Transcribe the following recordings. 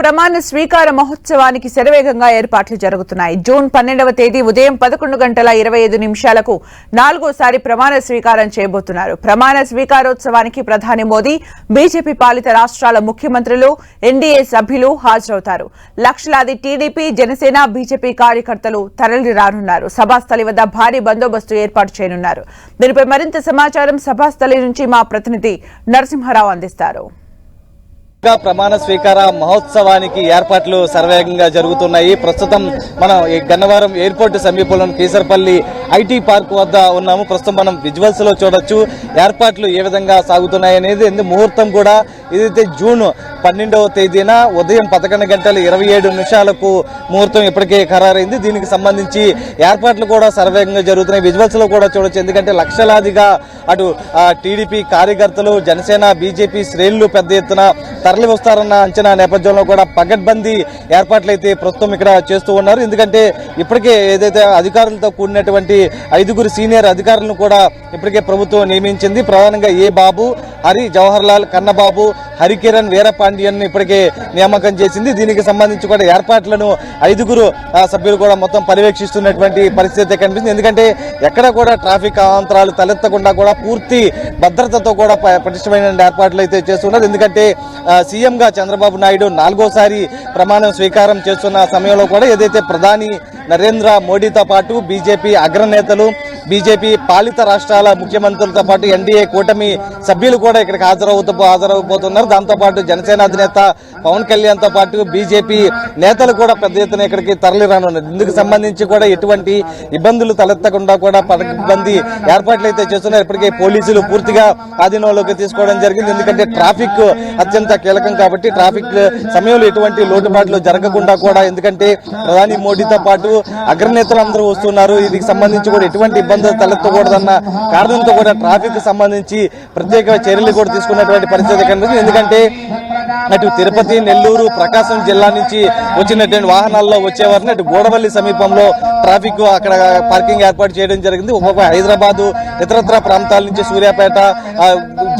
ప్రమాణ స్వీకార మహోత్సవానికి శరవేగంగా ఏర్పాట్లు జరుగుతున్నాయి. జూన్ పన్నెండవ తేదీ ఉదయం పదకొండు గంటల ఇరవై ఐదు నిమిషాలకు నాలుగోసారి ప్రమాణ స్వీకారం చేయబోతున్నారు. ప్రమాణ స్వీకారోత్సవానికి ప్రధాని మోదీ బీజేపీ పాలిత రాష్ట్రాల ముఖ్యమంత్రులు ఎన్డీఏ సభ్యులు హాజరవుతారు. లక్షలాది టీడీపీ జనసేన బీజేపీ కార్యకర్తలు తరలి రానున్నారు. సభాస్థలి వద్ద భారీ బందోబస్తు ఏర్పాటు చేయనున్నారు. దీనిపై మరింత సమాచారం సభాస్థలి నుంచి మా ప్రతినిధి నరసింహారావు అందిస్తారు. ప్రమాణ స్వీకార మహోత్సవానికి ఏర్పాట్లు సర్వేగంగా జరుగుతున్నాయి. ప్రస్తుతం మనం ఈ గన్నవరం ఎయిర్పోర్ట్ సమీపంలో కేసరపల్లి ఐటీ పార్క్ వద్ద ఉన్నాము. ప్రస్తుతం మనం విజువల్స్లో చూడొచ్చు. ఏర్పాట్లు ఏ విధంగా సాగుతున్నాయి అనేది ముహూర్తం కూడా ఏదైతే జూన్ పన్నెండవ తేదీన ఉదయం పదకొండు గంటల ఇరవై ఏడు నిమిషాలకు ముహూర్తం ఇప్పటికే ఖరారైంది. దీనికి సంబంధించి ఏర్పాట్లు కూడా సర్వేగంగా జరుగుతున్నాయి. విజువల్స్లో కూడా చూడొచ్చు. ఎందుకంటే లక్షలాదిగా అటు ఆ, టీడీపీ కార్యకర్తలు జనసేన బీజేపీ శ్రేణులు పెద్ద ఎత్తున తరలి వస్తారన్న అంచనా నేపథ్యంలో కూడా పగడ్బందీ ఏర్పాట్లు అయితే ప్రస్తుతం ఇక్కడ చేస్తూ ఉన్నారు. ఎందుకంటే ఇప్పటికే ఏదైతే అధికారులతో కూడినటువంటి ఐదుగురు సీనియర్ అధికారులను కూడా ఇప్పటికే ప్రభుత్వం నియమించింది. ప్రధానంగా ఏ బాబు? హరి జవహర్ లాల్ కన్నబాబు హరికిరణ్ వీరపాండియన్ ఇప్పటికే నియామకం చేసింది. దీనికి సంబంధించి కూడా ఏర్పాట్లను ఐదుగురు సభ్యులు కూడా మొత్తం పర్యవేక్షిస్తున్నటువంటి పరిస్థితి కనిపిస్తుంది. ఎందుకంటే ఎక్కడ కూడా ట్రాఫిక్ అవాంతరాలు తలెత్తకుండా కూడా పూర్తి భద్రతతో కూడా ప- పటిష్టమైన ఏర్పాట్లు అయితే చేస్తున్నారు. ఎందుకంటే సీఎంగా చంద్రబాబు నాయుడు నాలుగోసారి ప్రమాణం స్వీకారం చేస్తున్న సమయంలో కూడా ఏదైతే ప్రధాని నరేంద్ర మోడీతో పాటు బీజేపీ అగ్రనేతలు బీజేపీ పాలిత రాష్ట్రాల ముఖ్యమంత్రులతో పాటు ఎన్డీఏ కూటమి సభ్యులు కూడా ఇక్కడికి హాజరవుతూ హాజరవబోతున్నారు. దాంతో పాటు జనసేన అధినేత పవన్ కళ్యాణ్తో పాటు బీజేపీ నేతలు కూడా పెద్ద ఎత్తున ఇక్కడికి తరలిరానున్నారు. ఇందుకు సంబంధించి కూడా ఎటువంటి ఇబ్బందులు తలెత్తకుండా కూడా ఇబ్బంది ఏర్పాట్లు అయితే చేస్తున్నారు. ఇప్పటికే పోలీసులు పూర్తిగా ఆధీనంలోకి తీసుకోవడం జరిగింది. ఎందుకంటే ట్రాఫిక్ అత్యంత కీలకం కాబట్టి ట్రాఫిక్ సమయంలో ఎటువంటి లోటుపాట్లు జరగకుండా కూడా ఎందుకంటే ప్రధాని మోడీతో పాటు అగ్రనేతలు అందరూ వస్తున్నారు. దీనికి సంబంధించి కూడా ఎటువంటి ఇబ్బందులు తలెత్తకూడదన్న కారణంతో కూడా ట్రాఫిక్ సంబంధించి ప్రత్యేక చర్యలు కూడా తీసుకున్నటువంటి పరిస్థితి కనిపిస్తుంది. ఎందుకంటే అటు తిరుపతి నెల్లూరు ప్రకాశం జిల్లా నుంచి వచ్చినటువంటి వాహనాల్లో వచ్చేవారిని అటు గోడవల్లి సమీపంలో ట్రాఫిక్ అక్కడ పార్కింగ్ ఏర్పాటు చేయడం జరిగింది. ఒక్కొక్క హైదరాబాదు ఇతరత్ర ప్రాంతాల నుంచి సూర్యాపేట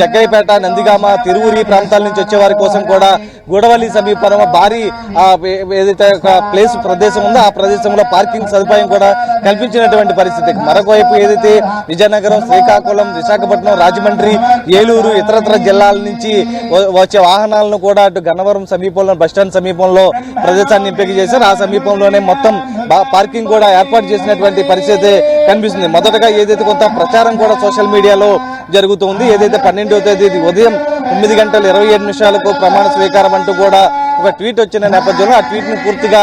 జగ్గయ్యపేట నందిగామ తిరువురి ప్రాంతాల నుంచి వచ్చే వారి కోసం కూడా గూడవల్లి సమీపంలో భారీ ఏదైతే ఒక ప్లేస్ ప్రదేశం ఉందో ఆ ప్రదేశంలో పార్కింగ్ సదుపాయం కూడా కల్పించినటువంటి పరిస్థితి. మరొక వైపు ఏదైతే విజయనగరం శ్రీకాకుళం విశాఖపట్నం రాజమండ్రి ఏలూరు ఇతరత్ర జిల్లాల నుంచి వచ్చే వాహనాలను కూడా అటు గన్నవరం సమీపంలో బస్టాండ్ సమీపంలో ప్రదేశాన్ని ఎంపిక చేశారు. ఆ సమీపంలోనే మొత్తం పార్కింగ్ కూడా ఏర్పాటు చేసినటువంటి పరిస్థితి కనిపిస్తుంది. మొదటగా ఏదైతే కొంత ప్రచారం కూడా సోషల్ మీడియాలో జరుగుతుంది ఏదైతే పన్నెండవ తేదీ ఉదయం తొమ్మిది గంటల ఇరవై ఏడు నిమిషాలకు ప్రమాణ స్వీకారం అంటూ కూడా ఒక ట్వీట్ వచ్చిన నేపథ్యంలో ఆ ట్వీట్ని పూర్తిగా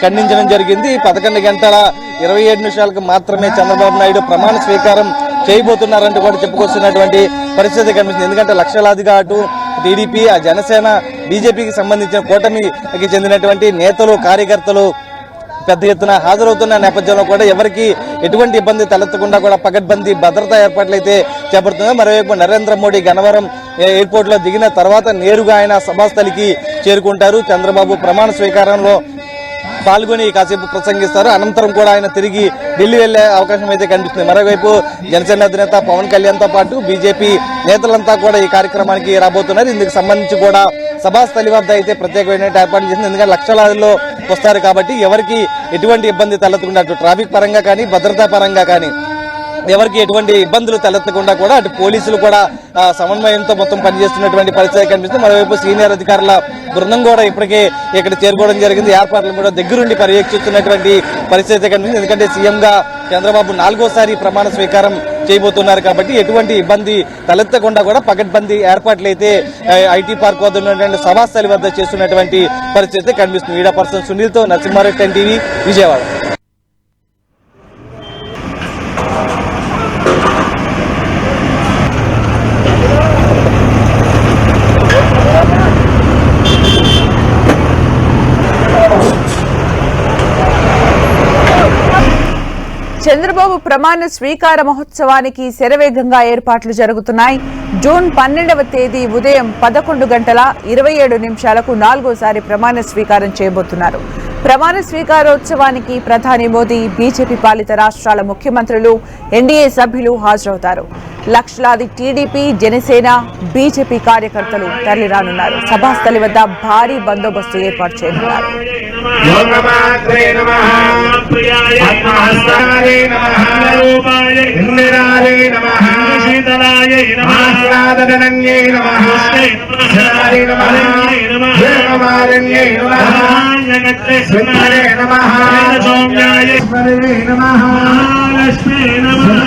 ఖండించడం జరిగింది. పదకొండు గంటల ఇరవై ఏడు నిమిషాలకు మాత్రమే చంద్రబాబు నాయుడు ప్రమాణ స్వీకారం చేయబోతున్నారంటూ కూడా చెప్పుకొస్తున్నటువంటి పరిస్థితి కనిపిస్తుంది. ఎందుకంటే లక్షలాదిగా అటు టీడీపీ ఆ జనసేన బీజేపీకి సంబంధించిన కూటమికి చెందినటువంటి నేతలు కార్యకర్తలు పెద్ద ఎత్తున హాజరవుతున్న నేపథ్యంలో కూడా ఎవరికి ఎటువంటి ఇబ్బంది తలెత్తకుండా కూడా పకడ్బందీ భద్రతా ఏర్పాట్లు అయితే చేపడుతుంది మరోవైపు నరేంద్ర మోడీ గన్నవరం ఎయిర్పోర్ట్లో దిగిన తర్వాత నేరుగా ఆయన సభాస్థలికి చేరుకుంటారు. చంద్రబాబు ప్రమాణ స్వీకారంలో పాల్గొని కాసేపు ప్రసంగిస్తారు. అనంతరం కూడా ఆయన తిరిగి ఢిల్లీ వెళ్ళే అవకాశం అయితే కనిపిస్తుంది. మరోవైపు జనసేన అధినేత పవన్ కళ్యాణ్తో పాటు బీజేపీ నేతలంతా కూడా ఈ కార్యక్రమానికి రాబోతున్నారు. ఇందుకు సంబంధించి కూడా సభాస్థలి వద్ద అయితే ప్రత్యేకమైన ఏర్పాటు చేసింది. ఎందుకంటే లక్షలాదిలో వస్తారు కాబట్టి ఎవరికి ఎటువంటి ఇబ్బంది తలెత్తకుండా ట్రాఫిక్ పరంగా కానీ భద్రతా పరంగా కానీ ఎవరికి ఎటువంటి ఇబ్బందులు తలెత్తకుండా కూడా అటు పోలీసులు కూడా సమన్వయంతో మొత్తం పనిచేస్తున్నటువంటి పరిస్థితి కనిపిస్తుంది. మరోవైపు సీనియర్ అధికారుల బృందం కూడా ఇప్పటికే ఇక్కడ చేరుకోవడం జరిగింది. ఏర్పాట్లు కూడా దగ్గరుండి పర్యవేక్షిస్తున్నటువంటి పరిస్థితి కనిపిస్తుంది. ఎందుకంటే సీఎంగా చంద్రబాబు నాలుగోసారి ప్రమాణ స్వీకారం చేయబోతున్నారు కాబట్టి ఎటువంటి ఇబ్బంది తలెత్తకుండా కూడా పకడ్బందీ ఏర్పాట్లు అయితే ఐటీ పార్క్ వద్ద ఉన్నటువంటి సభాస్థలి వద్ద చేస్తున్నటువంటి పరిస్థితి కనిపిస్తుంది. వీడియో పర్సన్ సునీల్తో నరసింహారెడ్డి టీవీ విజయవాడ. చంద్రబాబు ప్రమాణ స్వీకార మహోత్సవానికి శరవేగంగా ఏర్పాట్లు జరుగుతున్నాయి. జూన్ పన్నెండవ తేదీ ఉదయం పదకొండు గంటల ఇరవై ఏడు నిమిషాలకు నాలుగోసారి ప్రమాణ స్వీకారం చేయబోతున్నారు. ప్రమాణ స్వీకారోత్సవానికి ప్రధాని మోదీ బీజేపీ పాలిత రాష్ట్రాల ముఖ్యమంత్రులు ఎన్డీఏ సభ్యులు హాజరవుతారు. లక్షలాది టీడీపీ జనసేన బీజేపీ కార్యకర్తలు తరలిరానున్నారు. సభాస్థలి వద్ద భారీ బందోబస్తు ఏర్పాటు చేయనున్నారు. योगमात्रे नमः आत्महस्तारे नमः रूपाय इन्द्राय नमः शीतलाय नमः सादनन्ये नमः कृष्णाय नमः योगमारण्ये नमः सुन्दरे नमः सौम्याय नमः लक्ष्मी नमः